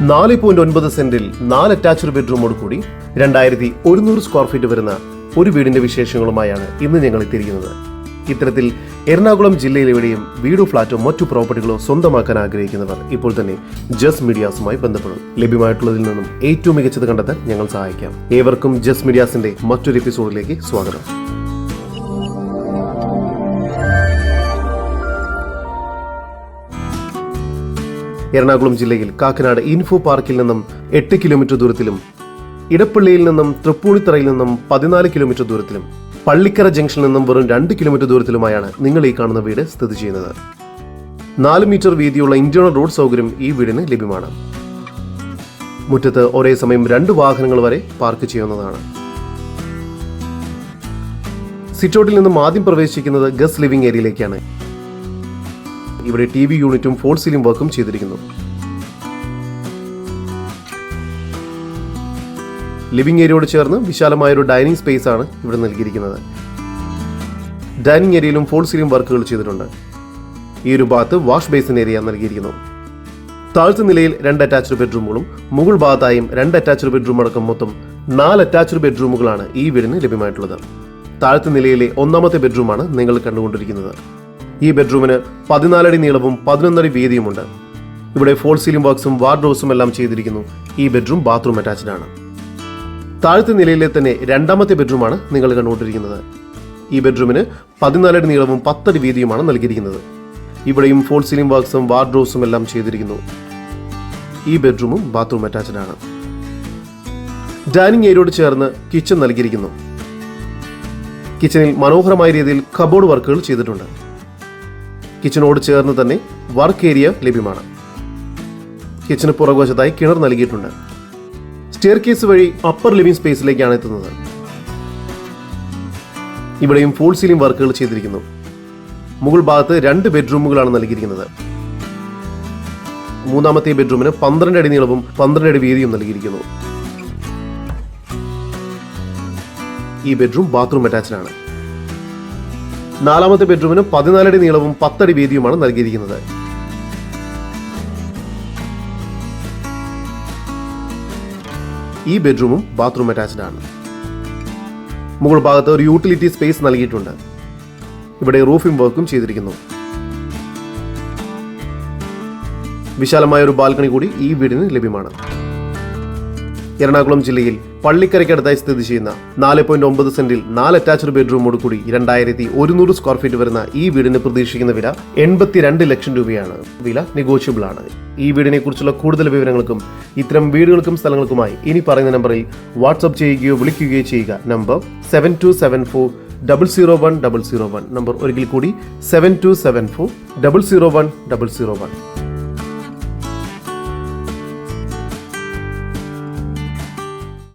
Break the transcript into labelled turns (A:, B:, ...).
A: നാല് പോയിന്റ് ഒൻപത് സെന്റിൽ നാല് അറ്റാച്ച്ഡ് ബെഡ്റൂമോട് കൂടി രണ്ടായിരത്തി ഒരുന്നൂറ് സ്ക്വയർ ഫീറ്റ് വരുന്ന ഒരു വീടിന്റെ വിശേഷങ്ങളുമായാണ് ഇന്ന് ഞങ്ങൾ എത്തിയിരിക്കുന്നത്. ഇത്തരത്തിൽ എറണാകുളം ജില്ലയിലെവിടെയും വീടോ ഫ്ളാറ്റോ മറ്റു പ്രോപ്പർട്ടികളോ സ്വന്തമാക്കാൻ ആഗ്രഹിക്കുന്നവർ ഇപ്പോൾ തന്നെ ജസ് മീഡിയാസുമായി ബന്ധപ്പെടും. ലഭ്യമായിട്ടുള്ളതിൽ നിന്നും ഏറ്റവും മികച്ചത് കണ്ടെത്താൻ ഞങ്ങൾ സഹായിക്കാം. ഏവർക്കും ജസ് മീഡിയാസിന്റെ മറ്റൊരു എപ്പിസോഡിലേക്ക് സ്വാഗതം. എറണാകുളം ജില്ലയിൽ കാക്കനാട് ഇൻഫോ പാർക്കിൽ നിന്നും എട്ട് കിലോമീറ്റർ ദൂരത്തിലും ഇടപ്പള്ളിയിൽ നിന്നും തൃപ്പൂണിത്തറയിൽ നിന്നും പതിനാല് കിലോമീറ്റർ ദൂരത്തിലും പള്ളിക്കര ജംഗ്ഷനിൽ നിന്നും വെറും രണ്ട് കിലോമീറ്റർ ദൂരത്തിലുമായാണ് നിങ്ങൾ ഈ കാണുന്ന വീട് സ്ഥിതി ചെയ്യുന്നത്. നാല് മീറ്റർ വീതിയുള്ള ഇന്റേണൽ റോഡ് സൗകര്യം ഈ വീടിന് ലഭ്യമാണ്. മുറ്റത്ത് ഒരേ സമയം രണ്ട് വാഹനങ്ങൾ വരെ പാർക്ക് ചെയ്യുന്നതാണ്. സിറ്റൗട്ടിൽ നിന്നും ആദ്യം പ്രവേശിക്കുന്നത് ഗസ് ലിവിംഗ് ഏരിയയിലേക്കാണ്. ഇവിടെ ടി വി യൂണിറ്റും ഫോൾ സീലിംഗ് വർക്കും ചെയ്തിരിക്കുന്നു. ലിവിംഗ് ഏരിയയോട് ചേർന്ന് വിശാലമായ ഒരു ഡൈനിങ് സ്പേസ് ആണ് ഇവിടെ നൽകിയിരിക്കുന്നത്. ഡൈനിങ് ഏരിയയിലും ഫോൾ സീലിംഗ് വർക്കുകൾ ചെയ്തിട്ടുണ്ട്. ഈ ഒരു ഭാഗത്ത് വാഷ് ബേസിൻ ഏരിയ നൽകിയിരിക്കുന്നു. താഴ്ത്ത നിലയിൽ രണ്ട് അറ്റാച്ച്ഡ് ബെഡ്റൂമുകളും മുകൾ ഭാഗത്തായും രണ്ട് അറ്റാച്ച്ഡ് ബെഡ്റൂം അടക്കം മൊത്തം നാല് അറ്റാച്ച്ഡ് ബെഡ്റൂമുകളാണ് ഈ വീടിന് ലഭ്യമായിട്ടുള്ളത്. താഴത്തെ നിലയിലെ ഒന്നാമത്തെ ബെഡ്റൂമാണ് നിങ്ങൾ കണ്ടുകൊണ്ടിരിക്കുന്നത്. ഈ ബെഡ്റൂമിന് പതിനാലടി നീളവും പതിനൊന്നടി വീതിയുമുണ്ട്. ഇവിടെ ഫോൾ സീലിംഗ് ബോക്സും വാർഡ്രോസും എല്ലാം ചെയ്തിരിക്കുന്നു. ഈ ബെഡ്റൂം ബാത്റൂം അറ്റാച്ച്ഡ് ആണ്. താഴത്തെ നിലയിലെ തന്നെ രണ്ടാമത്തെ ബെഡ്റൂമാണ് നിങ്ങൾ കണ്ടുകൊണ്ടിരിക്കുന്നത്. ഈ ബെഡ്റൂമിന് പതിനാലടി നീളവും പത്തടി വീതിയുമാണ് നൽകിയിരിക്കുന്നത്. ഇവിടെയും ഫോൾ സീലിംഗ് ബോക്സും വാർഡ്രോസും എല്ലാം ചെയ്തിരിക്കുന്നു. ഈ ബെഡ്റൂമും ബാത്റൂം അറ്റാച്ച്ഡ് ആണ്. ഡൈനിങ് ഏരിയയോട് ചേർന്ന് കിച്ചൺ നൽകിയിരിക്കുന്നു. കിച്ചണിൽ മനോഹരമായ രീതിയിൽ കബോർഡ് വർക്കുകൾ ചെയ്തിട്ടുണ്ട്. കിച്ചണോട് ചേർന്ന് തന്നെ വർക്ക് ഏരിയ ലഭ്യമാണ്. കിച്ചന് പുറകുവശത്തായി കിണർ നൽകിയിട്ടുണ്ട്. സ്റ്റെയർ കേസ് വഴി അപ്പർ ലിവിംഗ് സ്പേസിലേക്കാണ് എത്തുന്നത്. ഇവിടെയും ഫോൾ സീലിംഗ് വർക്കുകൾ ചെയ്തിരിക്കുന്നു. മുകൾ ഭാഗത്ത് രണ്ട് ബെഡ്റൂമുകളാണ് നൽകിയിരിക്കുന്നത്. മൂന്നാമത്തെ ബെഡ്റൂമിന് പന്ത്രണ്ട് അടി നീളവും പന്ത്രണ്ട് അടി വീതിയും നൽകിയിരിക്കുന്നു. ഈ ബെഡ്റൂം ബാത്റൂം അറ്റാച്ച്ഡ് ആണ്. നാലാമത്തെ ബെഡ്റൂമിന് പതിനാലടി നീളവും പത്തടി വീതിയുമാണ് നൽകിയിരിക്കുന്നത്. ഈ ബെഡ്റൂമും ബാത്റൂം അറ്റാച്ച്ഡ് ആണ്. മുകൾ ഭാഗത്ത് ഒരു യൂട്ടിലിറ്റി സ്പേസ് നൽകിയിട്ടുണ്ട്. ഇവിടെ റൂഫിംഗ് വർക്കും ചെയ്തിരിക്കുന്നു. വിശാലമായ ഒരു ബാൽക്കണി കൂടി ഈ വീടിന് ലഭ്യമാണ്. എറണാകുളം ജില്ലയിൽ പള്ളിക്കരയ്ക്കടുത്തായി സ്ഥിതി ചെയ്യുന്ന നാല് പോയിന്റ് ഒമ്പത് സെന്റിൽ നാല് അറ്റാച്ച്ഡ് ബെഡ്റൂമോട് കൂടി രണ്ടായിരത്തി ഒരുന്നൂറ് സ്ക്വയർ ഫീറ്റ് വരുന്ന ഈ വീടിന് പ്രതീക്ഷിക്കുന്ന വില എൺപത്തിരണ്ട് ലക്ഷം രൂപയാണ്. വില നെഗോഷ്യബിൾ ആണ്. ഈ വീടിനെ കുറിച്ചുള്ള കൂടുതൽ വിവരങ്ങൾക്കും ഇത്തരം വീടുകൾക്കും സ്ഥലങ്ങൾക്കുമായി ഇനി പറയുന്ന നമ്പറിൽ വാട്സ്ആപ്പ് ചെയ്യുകയോ വിളിക്കുകയോ ചെയ്യുക. Number seven two seven four double zero one double zero one number ഒരിക്കൽ കൂടി seven two seven four double zero one double zero one